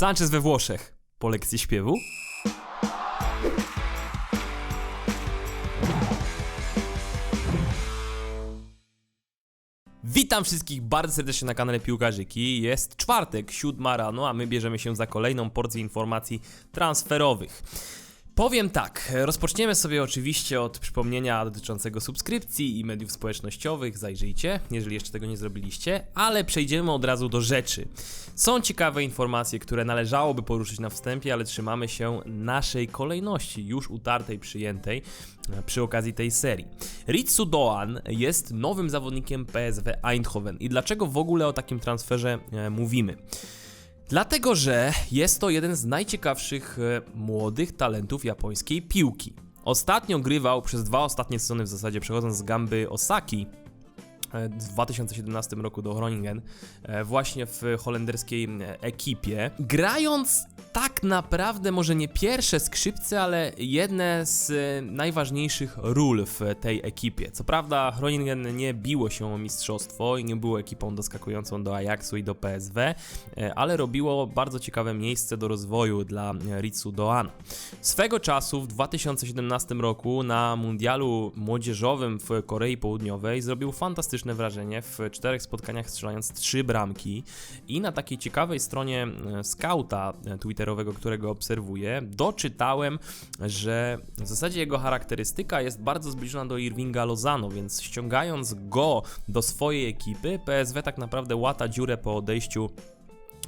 Sanchez we Włoszech. Po lekcji śpiewu? Witam wszystkich bardzo serdecznie na kanale Piłkarzyki. Jest czwartek, siódma rano, a my bierzemy się za kolejną porcję informacji transferowych. Powiem tak, rozpoczniemy sobie oczywiście od przypomnienia dotyczącego subskrypcji i mediów społecznościowych, zajrzyjcie, jeżeli jeszcze tego nie zrobiliście, ale przejdziemy od razu do rzeczy. Są ciekawe informacje, które należałoby poruszyć na wstępie, ale trzymamy się naszej kolejności, już utartej, przyjętej e, przy okazji tej serii. Ritsu Doan jest nowym zawodnikiem PSW Eindhoven i dlaczego w ogóle o takim transferze e, mówimy? Dlatego, że jest to jeden z najciekawszych e, młodych talentów japońskiej piłki. Ostatnio grywał przez dwa ostatnie sezony w zasadzie przechodząc z Gamby Osaki w 2017 roku do Groningen, e, właśnie w holenderskiej e, ekipie, grając tak naprawdę może nie pierwsze skrzypce, ale jedne z e, najważniejszych ról w tej ekipie. Co prawda Groningen nie biło się o mistrzostwo i nie było ekipą doskakującą do Ajaxu i do PSW, e, ale robiło bardzo ciekawe miejsce do rozwoju dla e, Ritsu Doana. Swego czasu w 2017 roku na mundialu młodzieżowym w Korei Południowej zrobił fantastyczne wrażenie w czterech spotkaniach strzelając trzy bramki. I na takiej ciekawej stronie e, skauta e, twitterowego, którego obserwuję, doczytałem, że w zasadzie jego charakterystyka jest bardzo zbliżona do Irvinga Lozano, więc ściągając go do swojej ekipy, PSW tak naprawdę łata dziurę po odejściu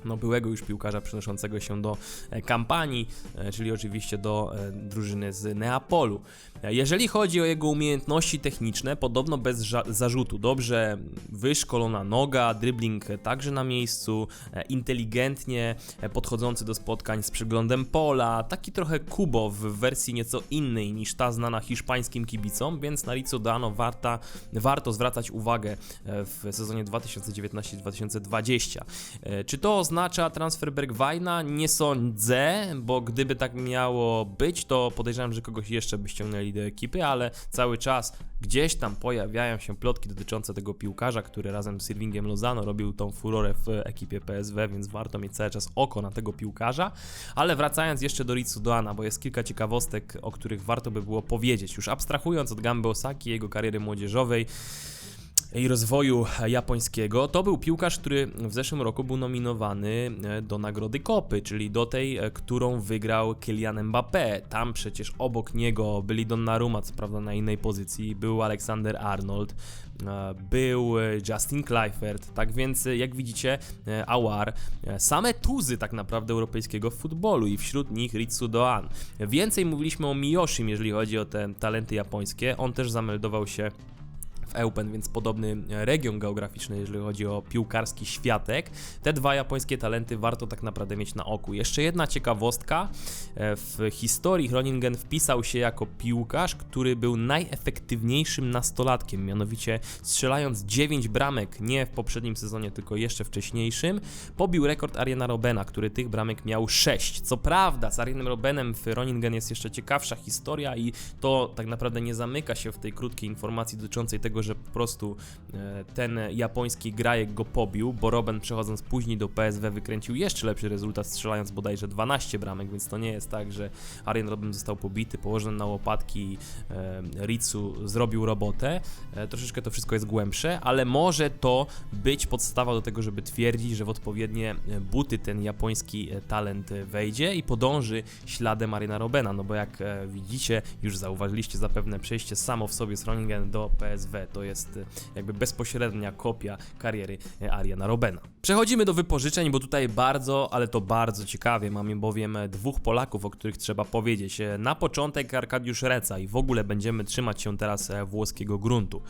no, byłego już piłkarza przenoszącego się do e, kampanii, e, czyli oczywiście do e, drużyny z Neapolu. Jeżeli chodzi o jego umiejętności techniczne, podobno bez zarzutu. Dobrze wyszkolona noga, dribbling także na miejscu, inteligentnie podchodzący do spotkań z przeglądem pola, taki trochę Kubo w wersji nieco innej niż ta znana hiszpańskim kibicom, więc na Rizzo Dano warta, warto zwracać uwagę w sezonie 2019-2020. E, Czy to oznacza transfer Bergwajna? Nie sądzę, bo gdyby tak miało być, to podejrzewam, że kogoś jeszcze by ściągnęli do ekipy, ale cały czas gdzieś tam pojawiają się plotki dotyczące tego piłkarza, który razem z Irvingiem Lozano robił tą furorę w ekipie PSW, więc warto mieć cały czas oko na tego piłkarza. Ale wracając jeszcze do Ritsu Doana, bo jest kilka ciekawostek, o których warto by było powiedzieć. Już abstrahując od Gamby Osaki, jego kariery młodzieżowej, i rozwoju japońskiego, to był piłkarz, który w zeszłym roku był nominowany e, do nagrody Kopy, czyli do tej, e, którą wygrał Kylian Mbappé. Tam przecież obok niego byli Donnarumma, co prawda na innej pozycji, był Alexander Arnold, e, był Justin Kluivert, tak więc jak widzicie Awar, same tuzy tak naprawdę europejskiego futbolu i wśród nich Ritsu Doan. Więcej mówiliśmy o Miyoshim, jeżeli chodzi o te talenty japońskie, on też zameldował się w Eupen, więc podobny region geograficzny, jeżeli chodzi o piłkarski światek. Te dwa japońskie talenty warto tak naprawdę mieć na oku. Jeszcze jedna ciekawostka. E, W historii Groningen wpisał się jako piłkarz, który był najefektywniejszym nastolatkiem, mianowicie strzelając 9 bramek, nie w poprzednim sezonie, tylko jeszcze wcześniejszym, pobił rekord Ariana Robena, który tych bramek miał 6. Co prawda, z Arianem Robenem w Groningen jest jeszcze ciekawsza historia i to tak naprawdę nie zamyka się w tej krótkiej informacji dotyczącej tego, że po prostu e, ten japoński grajek go pobił, bo Robben przechodząc później do PSW wykręcił jeszcze lepszy rezultat, strzelając bodajże 12 bramek, więc to nie jest tak, że Arjen Robben został pobity, położony na łopatki e, Ritsu zrobił robotę. E, troszeczkę to wszystko jest głębsze, ale może to być podstawa do tego, żeby twierdzić, że w odpowiednie buty ten japoński talent wejdzie i podąży śladem Ariana Robena, no bo jak widzicie, już zauważyliście zapewne przejście samo w sobie z Groningen do PSW, to jest e, jakby bezpośrednia kopia kariery e, Ariana Robena. Przechodzimy do wypożyczeń, bo tutaj bardzo, ale to bardzo ciekawie. Mamy bowiem e, dwóch Polaków, o których trzeba powiedzieć. E, Na początek Arkadiusz Reca i w ogóle będziemy trzymać się teraz e, włoskiego gruntu.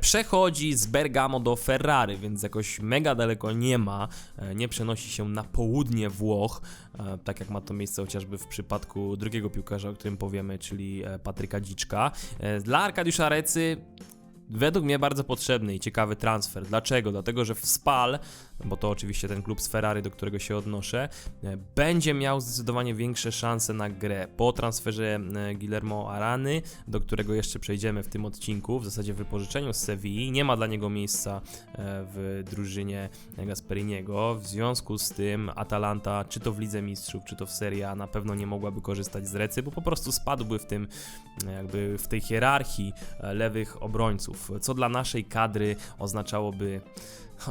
Przechodzi z Bergamo do Ferrari, więc jakoś mega daleko nie ma. Nie przenosi się na południe Włoch, tak jak ma to miejsce chociażby w przypadku drugiego piłkarza, o którym powiemy, czyli Patryka Dziczka. Dla Arkadiusza Recy według mnie bardzo potrzebny i ciekawy transfer. Dlaczego? Dlatego, że w Spal bo to oczywiście ten klub z Ferrari, do którego się odnoszę, e, będzie miał zdecydowanie większe szanse na grę po transferze e, Guillermo Arany, do którego jeszcze przejdziemy w tym odcinku, w zasadzie wypożyczeniu z Sewilli. Nie ma dla niego miejsca e, w drużynie Gasperiniego. W związku z tym Atalanta, czy to w Lidze Mistrzów, czy to w Serie A, na pewno nie mogłaby korzystać z Recy, bo po prostu spadłby w tym, jakby w tej hierarchii lewych obrońców, co dla naszej kadry oznaczałoby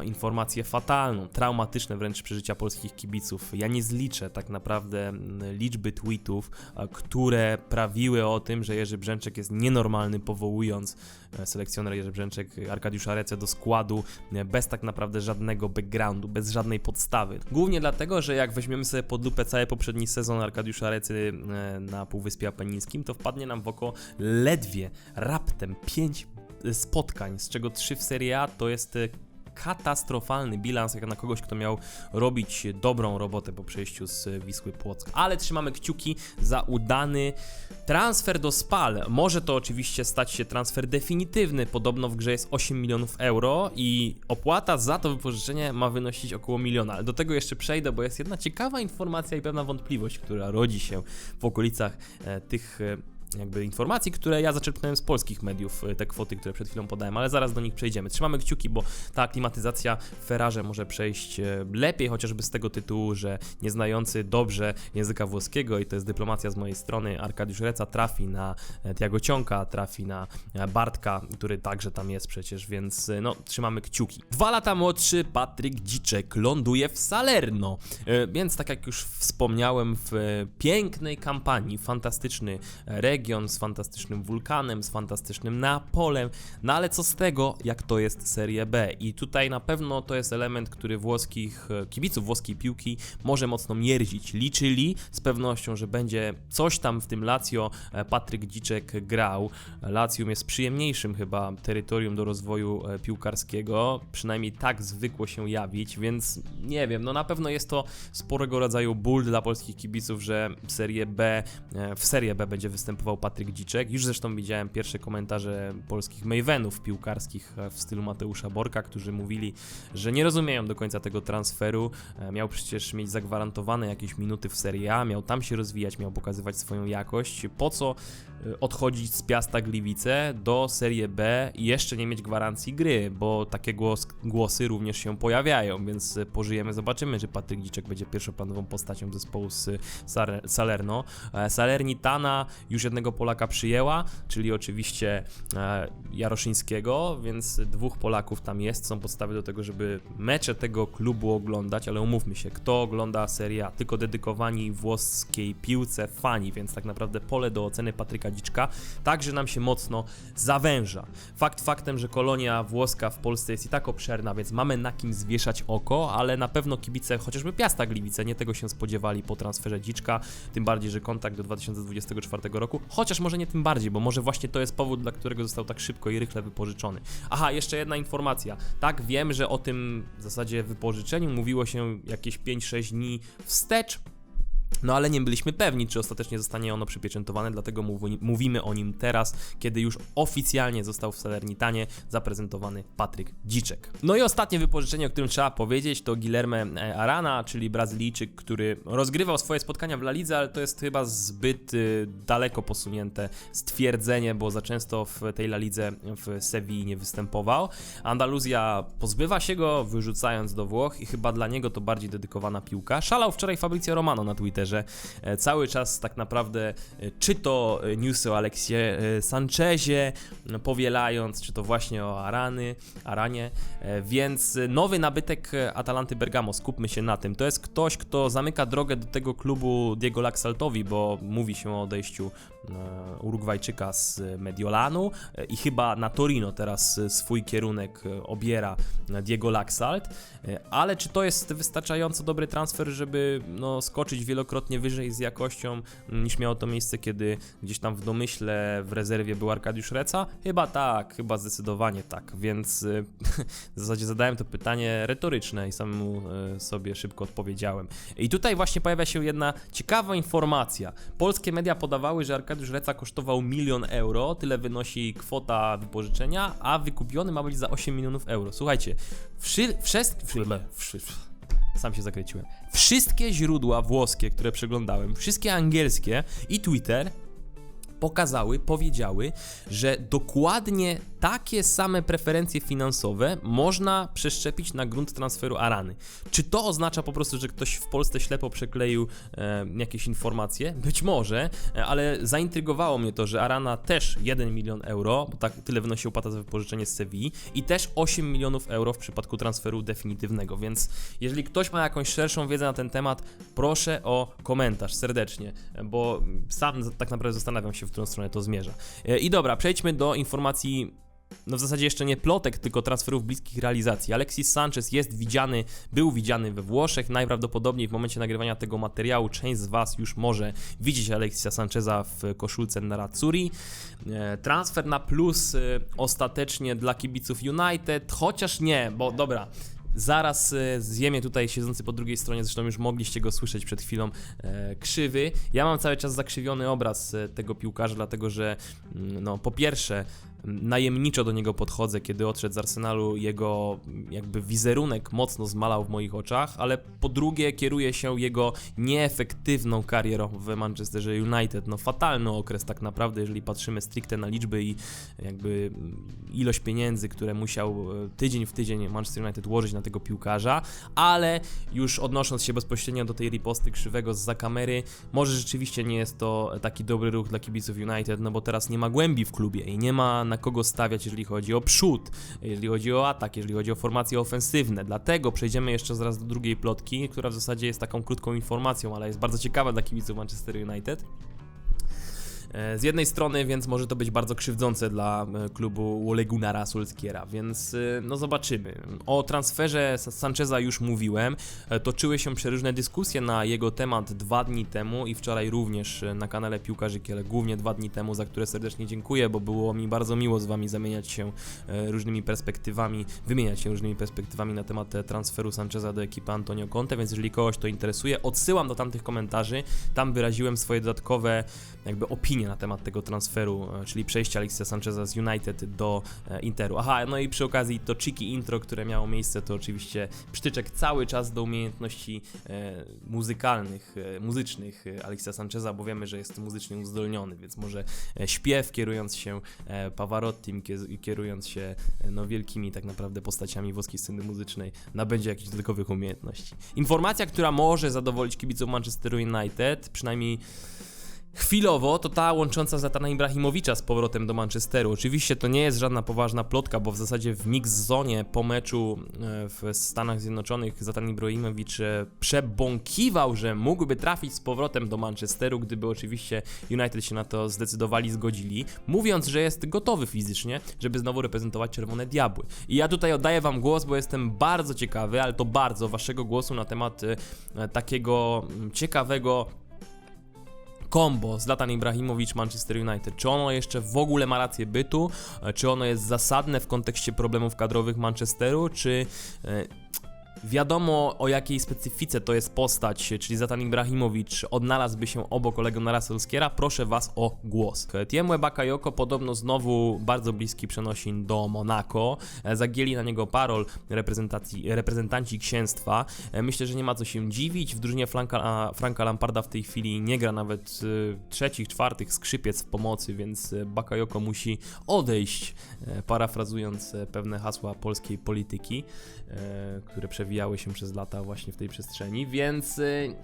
informację fatalną, traumatyczne wręcz przeżycia polskich kibiców. Ja nie zliczę tak naprawdę mm, liczby tweetów, które prawiły o tym, że Jerzy Brzęczek jest nienormalny, powołując e, selekcjoner Jerzy Brzęczek Arkadiusza Recę do składu e, bez tak naprawdę żadnego backgroundu, bez żadnej podstawy. Głównie dlatego, że jak weźmiemy sobie pod lupę cały poprzedni sezon Arkadiusza Recy e, na Półwyspie Apenińskim, to wpadnie nam w oko ledwie, raptem 5 spotkań, z czego 3 w Serie A to jest katastrofalny bilans jak na kogoś, kto miał robić dobrą robotę po przejściu z Wisły Płock. Ale trzymamy kciuki za udany transfer do Spal. Może to oczywiście stać się transfer definitywny. Podobno w grze jest 8 milionów euro i opłata za to wypożyczenie ma wynosić około miliona. Ale do tego jeszcze przejdę, bo jest jedna ciekawa informacja i pewna wątpliwość, która rodzi się w okolicach e, tych e, jakby informacji, które ja zaczerpnąłem z polskich mediów, y, te kwoty, które przed chwilą podałem, ale zaraz do nich przejdziemy. Trzymamy kciuki, bo ta aklimatyzacja w Ferrarze może przejść e, lepiej, chociażby z tego tytułu, że nieznający dobrze języka włoskiego i to jest dyplomacja z mojej strony, Arkadiusz Reca trafi na e, Tiago Cionka, trafi na e, Bartka, który także tam jest przecież, więc no, trzymamy kciuki. Dwa lata młodszy Patryk Dziczek ląduje w Salerno, więc tak jak już wspomniałem, w pięknej kampanii, fantastyczny region, region z fantastycznym wulkanem, z fantastycznym Neapolem, no ale co z tego, jak to jest Serie B? I tutaj na pewno to jest element, który włoskich e, kibiców włoskiej piłki może mocno mierzić. Liczyli z pewnością, że będzie coś tam w tym Lazio e, Patryk Dziczek grał. Lazio jest przyjemniejszym chyba terytorium do rozwoju e, piłkarskiego, przynajmniej tak zwykło się jawić, więc nie wiem, no na pewno jest to sporego rodzaju ból dla polskich kibiców, że Serie B, w Serie B będzie występował Patryk Dziczek. Już zresztą widziałem pierwsze komentarze polskich Mavenów piłkarskich e, w stylu Mateusza Borka, którzy mówili, że nie rozumieją do końca tego transferu. E, miał przecież mieć zagwarantowane jakieś minuty w Serie A, miał tam się rozwijać, miał pokazywać swoją jakość. Po co odchodzić z Piasta Gliwice do Serie B i jeszcze nie mieć gwarancji gry, bo takie głos, głosy również się pojawiają, więc pożyjemy, zobaczymy, czy Patryk Dziczek będzie pierwszoplanową postacią zespołu z Salerno. Salernitana już jednego jednego Polaka przyjęła, czyli oczywiście e, Jaroszyńskiego, więc dwóch Polaków tam jest, są podstawy do tego, żeby mecze tego klubu oglądać, ale umówmy się, kto ogląda Serie A? Tylko dedykowani włoskiej piłce fani, więc tak naprawdę pole do oceny Patryka Dziczka także nam się mocno zawęża. Fakt faktem, że kolonia włoska w Polsce jest i tak obszerna, więc mamy na kim zwieszać oko, ale na pewno kibice chociażby Piasta Gliwice nie tego się spodziewali po transferze Dziczka, tym bardziej, że kontakt do 2024 roku Chociaż może nie tym bardziej, bo może właśnie to jest powód, dla którego został tak szybko i rychle wypożyczony. Aha, jeszcze jedna informacja. Tak, wiem, że o tym w zasadzie wypożyczeniu mówiło się jakieś 5-6 dni wstecz. No ale nie byliśmy pewni, czy ostatecznie zostanie ono przypieczętowane, dlatego mówimy o nim teraz, kiedy już oficjalnie został w Salernitanie zaprezentowany Patryk Dziczek. No i ostatnie wypożyczenie, o którym trzeba powiedzieć, to Guilherme Arana, czyli Brazylijczyk, który rozgrywał swoje spotkania w La Lidze, ale to jest chyba zbyt y, daleko posunięte stwierdzenie, bo za często w tej La Lidze w Sewilli nie występował. Andaluzja pozbywa się go, wyrzucając do Włoch i chyba dla niego to bardziej dedykowana piłka. Szalał wczoraj Fabrizio Romano na Twitterze, że e, cały czas tak naprawdę e, czy to newsy o Aleksie e, Sanchezie powielając, czy to właśnie o Arany, Aranie, więc nowy nabytek Atalanty Bergamo, skupmy się na tym. To jest ktoś, kto zamyka drogę do tego klubu Diego Laxaltowi, bo mówi się o odejściu Urugwajczyka z Mediolanu i chyba na Torino teraz swój kierunek obiera Diego Laxalt, ale czy to jest wystarczająco dobry transfer, żeby no, skoczyć wielokrotnie wielokrotnie wyżej z jakością mm, niż miało to miejsce, kiedy gdzieś tam w domyśle w rezerwie był Arkadiusz Reca? Chyba tak, chyba zdecydowanie tak, więc y, w zasadzie zadałem to pytanie retoryczne i samemu y, sobie szybko odpowiedziałem. I tutaj właśnie pojawia się jedna ciekawa informacja. Polskie media podawały, że Arkadiusz Reca kosztował milion euro, tyle wynosi kwota wypożyczenia, a wykupiony ma być za 8 milionów euro. Słuchajcie, wszy, wszystkie, wszy, sam się zakręciłem. Wszystkie źródła włoskie, które przeglądałem, wszystkie angielskie i Twitter pokazały, powiedziały, że dokładnie takie same preferencje finansowe można przeszczepić na grunt transferu Arany. Czy to oznacza po prostu, że ktoś w Polsce ślepo przekleił e, jakieś informacje? Być może, e, ale zaintrygowało mnie to, że Arana też 1 milion euro, bo tak tyle wynosi opłata za wypożyczenie z Sewilli i też 8 milionów euro w przypadku transferu definitywnego, więc jeżeli ktoś ma jakąś szerszą wiedzę na ten temat, proszę o komentarz serdecznie, bo sam tak naprawdę zastanawiam się, w którą stronę to zmierza. E, I dobra, przejdźmy do informacji no w zasadzie jeszcze nie plotek, tylko transferów bliskich realizacji. Alexis Sanchez jest widziany, był widziany we Włoszech. Najprawdopodobniej w momencie nagrywania tego materiału część z Was już może widzieć Alexisa Sancheza w koszulce Narazzurri. E, Transfer na plus e, ostatecznie dla kibiców United, chociaż nie, bo dobra, Zaraz e, zjemie tutaj siedzący po drugiej stronie, zresztą już mogliście go słyszeć przed chwilą, krzywy. Ja mam cały czas zakrzywiony obraz tego piłkarza, dlatego że mm, no, po pierwsze najemniczo do niego podchodzę, kiedy odszedł z Arsenalu, jego jakby wizerunek mocno zmalał w moich oczach, ale po drugie kieruje się jego nieefektywną karierą w Manchesterze United. No fatalny okres tak naprawdę, jeżeli patrzymy stricte na liczby i jakby ilość pieniędzy, które musiał e, tydzień w tydzień Manchester United łożyć na tego piłkarza, ale już odnosząc się bezpośrednio do tej riposty krzywego z za kamery, może rzeczywiście nie jest to taki dobry ruch dla kibiców United, no bo teraz nie ma głębi w klubie i nie ma na kogo stawiać, jeżeli chodzi o przód, jeżeli chodzi o atak, jeżeli chodzi o formacje ofensywne. Dlatego przejdziemy jeszcze zaraz do drugiej plotki, która w zasadzie jest taką krótką informacją, ale jest bardzo ciekawa dla kibiców Manchester United. E, z jednej strony, więc może to być bardzo krzywdzące dla e, klubu Ole Gunnara Solskiera, więc e, no zobaczymy. O transferze Sancheza już mówiłem, toczyły się przeróżne dyskusje na jego temat dwa dni temu i wczoraj również na kanale Piłkarzyki, ale głównie dwa dni temu, za które serdecznie dziękuję, bo było mi bardzo miło z Wami zamieniać się różnymi perspektywami, wymieniać się różnymi perspektywami na temat transferu Sancheza do ekipy Antonio Conte, więc jeżeli kogoś to interesuje, odsyłam do tamtych komentarzy, tam wyraziłem swoje dodatkowe jakby opinie na temat tego transferu, e, czyli przejścia Alexisa Sancheza z United do e, Interu. Aha, no i przy okazji to cheeky intro, które miało miejsce, to oczywiście przytyczek cały czas do umiejętności e, muzykalnych, muzycznych Alexisa Sancheza, bo wiemy, że jest muzycznie uzdolniony, więc może śpiew kierując się Pavarottim, kie- kierując się no, wielkimi tak naprawdę postaciami włoskiej sceny muzycznej, nabędzie jakichś dodatkowych umiejętności. Informacja, która może zadowolić kibiców Manchesteru United, przynajmniej Chwilowo to ta łącząca Zatana Ibrahimowicza z powrotem do Manchesteru. Oczywiście to nie jest żadna poważna plotka, bo w zasadzie w mix zonie po meczu e, w Stanach Zjednoczonych Zatan Ibrahimowicz e, przebąkiwał, że mógłby trafić z powrotem do Manchesteru, gdyby oczywiście United się na to zdecydowali, zgodzili, mówiąc, że jest gotowy fizycznie, żeby znowu reprezentować Czerwone Diabły. I ja tutaj oddaję wam głos, bo jestem bardzo ciekawy, ale to bardzo waszego głosu na temat e, takiego ciekawego kombo Zlatan Ibrahimowicz Manchester United, czy ono jeszcze w ogóle ma rację bytu, e, czy ono jest zasadne w kontekście problemów kadrowych Manchesteru, czy e, Wiadomo o jakiej specyfice to jest postać, czyli Zatan Ibrahimowicz odnalazłby się obok Olega Narasolskiera, proszę Was o głos. Tiemwe Bakayoko podobno znowu bardzo bliski przenosin do Monaco, e, zagięli na niego parol reprezentanci księstwa. E, myślę, że nie ma co się dziwić, w drużynie Franka, Franka Lamparda w tej chwili nie gra nawet e, trzecich, czwartych skrzypiec w pomocy, więc Bakayoko musi odejść, parafrazując pewne hasła polskiej polityki, które przewidują przewijały się przez lata właśnie w tej przestrzeni, więc y,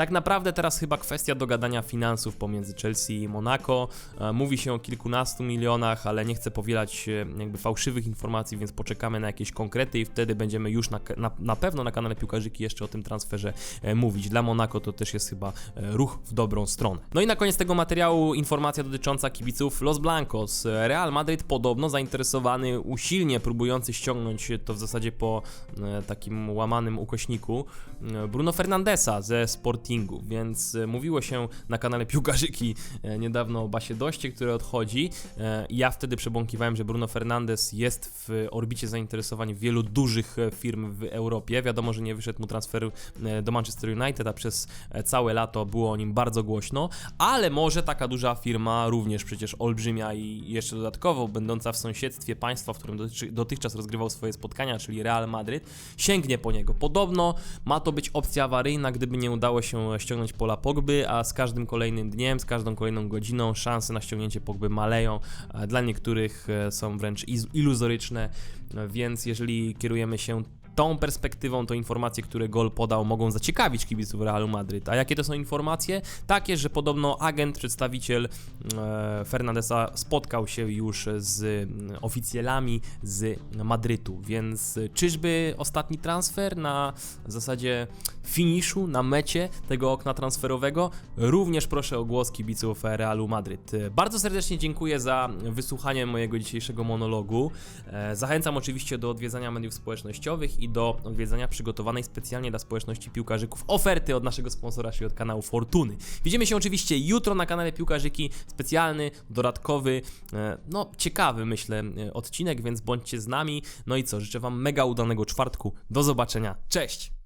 tak naprawdę teraz chyba kwestia dogadania finansów pomiędzy Chelsea i Monaco. E, mówi się o kilkunastu milionach, ale nie chcę powielać e, jakby fałszywych informacji, więc poczekamy na jakieś konkrety i wtedy będziemy już na, na, na pewno na kanale Piłkarzyki jeszcze o tym transferze e, mówić. Dla Monaco to też jest chyba ruch w dobrą stronę. No i na koniec tego materiału informacja dotycząca kibiców Los Blancos. Real Madrid podobno zainteresowany, usilnie próbujący ściągnąć to w zasadzie po takim łamanym ukośniku Bruno Fernandesa ze Sport więc e, mówiło się na kanale Piłkarzyki e, niedawno o Basie Doście, który odchodzi. E, Ja wtedy przebąkiwałem, że Bruno Fernandes jest w orbicie zainteresowań wielu dużych firm w Europie. Wiadomo, że nie wyszedł mu transfer do Manchester United, a przez całe lato było o nim bardzo głośno, ale może taka duża firma, również przecież olbrzymia i jeszcze dodatkowo będąca w sąsiedztwie państwa, w którym dotychczas rozgrywał swoje spotkania, czyli Real Madryt, sięgnie po niego. Podobno ma to być opcja awaryjna, gdyby nie udało się ściągnąć Pola Pogby, a z każdym kolejnym dniem, z każdą kolejną godziną szanse na ściągnięcie Pogby maleją. Dla niektórych e, są wręcz iluzoryczne, e, więc jeżeli kierujemy się tą perspektywą, to informacje, które Gol podał, mogą zaciekawić kibiców Realu Madryt. A jakie to są informacje? Takie, że podobno agent, przedstawiciel e, Fernandesa spotkał się już z mm, oficjalami z Madrytu, więc e, czyżby ostatni transfer na zasadzie finiszu, na mecie tego okna transferowego? Również proszę o głos kibiców Realu Madryt. E, Bardzo serdecznie dziękuję za wysłuchanie mojego dzisiejszego monologu. E, Zachęcam oczywiście do odwiedzania mediów społecznościowych i do odwiedzania przygotowanej specjalnie dla społeczności piłkarzyków oferty od naszego sponsora, czyli od kanału Fortuny. Widzimy się oczywiście jutro na kanale Piłkarzyki, specjalny, dodatkowy, e, no ciekawy myślę e, odcinek, więc bądźcie z nami. No i co, życzę Wam mega udanego czwartku. Do zobaczenia. Cześć!